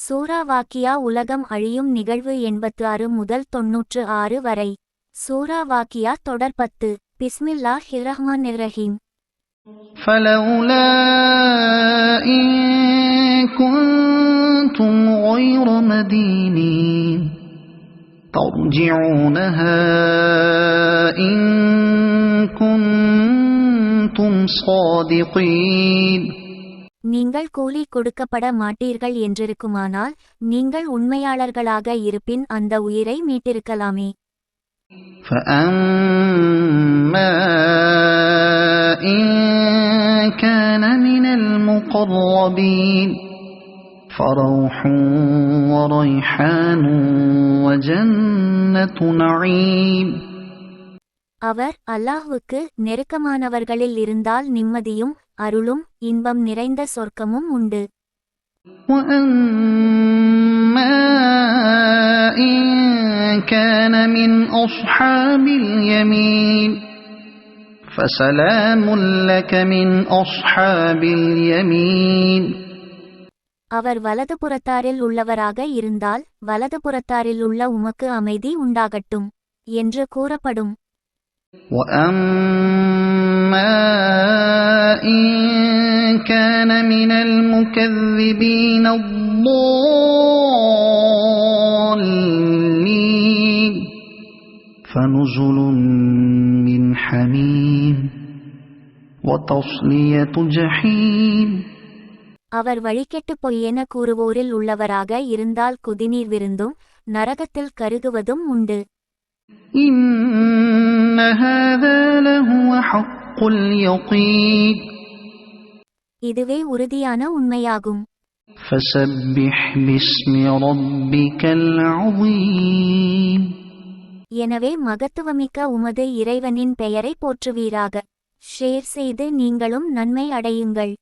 சூரா வாக்கியா உலகம் அழியும் நிகழ்வு எண்பத்து ஆறு முதல் தொன்னூற்று ஆறு வரை சூரா வாக்கியா தொடர் பத்து பிஸ்மில்லா ஹிரஹ்மான் ரஹீம் فلولا إن كنتم غير مدينين ترجعونها إن كنتم صادقين நீங்கள் கூலி கொடுக்கப்பட மாட்டீர்கள் என்றிருக்குமானால் நீங்கள் உண்மையாளர்களாக இருப்பின் அந்த உயிரை மீட்டிருக்கலாமே فأما إن كان من المقربين فروح وريحان وجنة نعيم அவர் அல்லாஹ்வுக்கு நெருக்கமானவர்களில் இருந்தால் நிம்மதியும் அருளும் இன்பம் நிறைந்த சொர்க்கமும் உண்டு وأما إن كان من أصحاب اليمين فسلام لك من أصحاب اليمين அவர் வலதுபுறத்தாரில் உள்ளவராக இருந்தால் வலதுபுறத்தாரில் உள்ள உமக்கு அமைதி உண்டாகட்டும் என்று கூறப்படும் وأما إن كان من المكذبين الضالين فنزل من حميم وتصلية جحيم அவர் வழிகெட்டுப் பொய்யென கூறுவோரில் உள்ளவராக இருந்தால் குதிநீர் விருந்தும் நரகத்தில் கருகுவதும் உண்டு إن هذا لهو حق اليقين இதுவே உறுதியான உண்மையாகும். எனவே மகத்துவமிக்க உமது இறைவனின் பெயரை போற்றுவீராக. ஷேர் செய்து நீங்களும் நன்மை அடையுங்கள்.